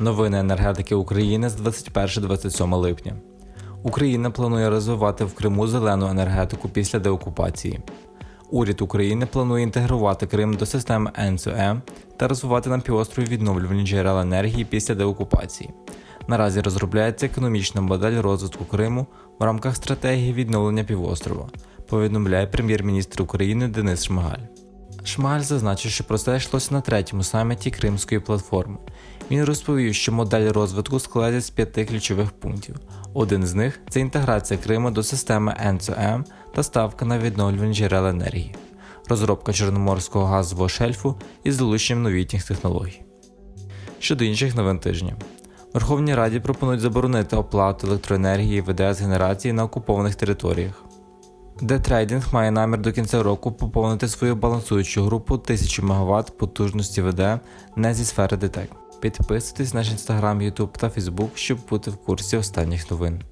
Новини енергетики України з 21-27 липня. Україна планує розвивати в Криму зелену енергетику після деокупації. Уряд України планує інтегрувати Крим до системи НЦЕ та розвивати на півострові відновлювальні джерела енергії після деокупації. Наразі розробляється економічна модель розвитку Криму в рамках стратегії відновлення півострова, повідомляє прем'єр-міністр України Денис Шмигаль. Шмигаль зазначив, що про це йшлося на третьому саміті Кримської платформи. Він розповів, що модель розвитку складається з п'яти ключових пунктів. Один з них це інтеграція Криму до системи НЦМ та ставка на відновлювані джерела енергії, розробка чорноморського газового шельфу із залученням новітніх технологій. Щодо інших новин тижня. Верховній Раді пропонують заборонити оплату електроенергії ВДС генерації на окупованих територіях. Детрейдинг має намір до кінця року поповнити свою балансуючу групу 1000 МВт потужності ВД не зі сфери ДТЕК. Підписуйтесь на наш інстаграм, Ютуб та Фейсбук, щоб бути в курсі останніх новин.